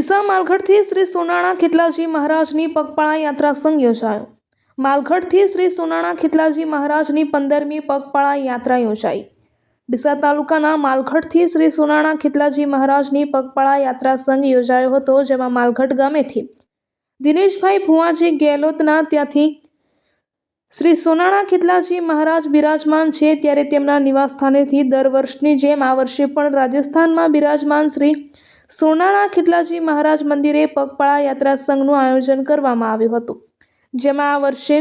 ડીસા માલગઢથી શ્રી સોનાણા ખેતલાજી મહારાજની પગપાળા યાત્રા સંઘ યોજાયો. માલગઢથી શ્રી સોનાણા ખેતલાજી મહારાજની પંદરમી પગપાળા યાત્રા યોજાઈ. ડીસા તાલુકાના માલગઢથી શ્રી સોનાણા ખેતલાજી મહારાજની પગપાળા યાત્રા સંઘ યોજાયો હતો, જેમાં માલગઢ ગામેથી દિનેશભાઈ ભુવાજી ગેલોતના ત્યાંથી શ્રી સોનાણા ખેતલાજી મહારાજ બિરાજમાન છે, ત્યારે તેમના નિવાસસ્થાનેથી દર વર્ષની જેમ આ વર્ષે પણ રાજસ્થાનમાં બિરાજમાન શ્રી સોનાણા ખીટલાજી મહારાજ મંદિરે પગપાળા યાત્રા સંઘનું આયોજન કરવામાં આવ્યું હતું. જેમાં આ વર્ષે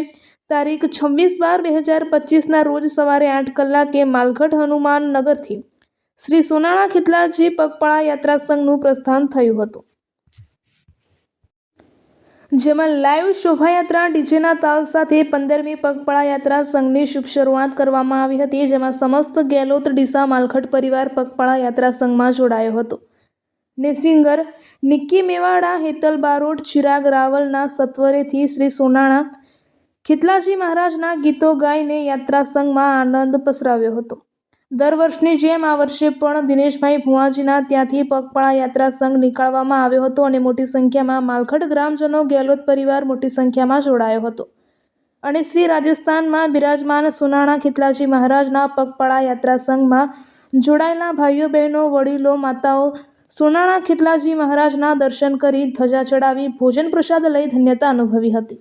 તારીખ છવ્વીસ બાર બે હજાર પચીસના રોજ સવારે આઠ કલાકે માલગઢ હનુમાન નગરથી શ્રી સોનાણા ખેતલાજી પગપાળા યાત્રા સંઘનું પ્રસ્થાન થયું હતું. જેમાં લાઈવ શોભાયાત્રા ડીજેના તાલ સાથે પંદરમી પગપાળા યાત્રા સંઘની શુભ શરૂઆત કરવામાં આવી હતી, જેમાં સમસ્ત ગેલોત ડીસા માલખટ પરિવાર પગપાળા યાત્રા સંઘમાં જોડાયો હતો. ને સિંગર નિક્કી મેવાડા, હેતલ બારોટ, ચિરાગ રાવલના સત્વરેથી શ્રી સોનાણા ખિતલાજી મહારાજના ગીતો ગાઈને યાત્રા સંઘમાં આનંદ પસરાવ્યો હતો. દર વર્ષની જેમ આ વર્ષે પણ દિનેશભાઈ ભુવાજીના ત્યાંથી પગપાળા યાત્રા સંઘ નીકાળવામાં આવ્યો હતો અને મોટી સંખ્યામાં માલખડ ગ્રામજનો, ગેલોત પરિવાર મોટી સંખ્યામાં જોડાયો હતો. અને શ્રી રાજસ્થાનમાં બિરાજમાન સુનાણા ખિતલાજી મહારાજના પગપાળા યાત્રા સંઘમાં જોડાયેલા ભાઈઓ, બહેનો, વડીલો, માતાઓ સોનાણા ખીતલાજી મહારાજના દર્શન કરી ધજા ચડાવી ભોજન પ્રસાદ લઈ ધન્યતા અનુભવી હતી.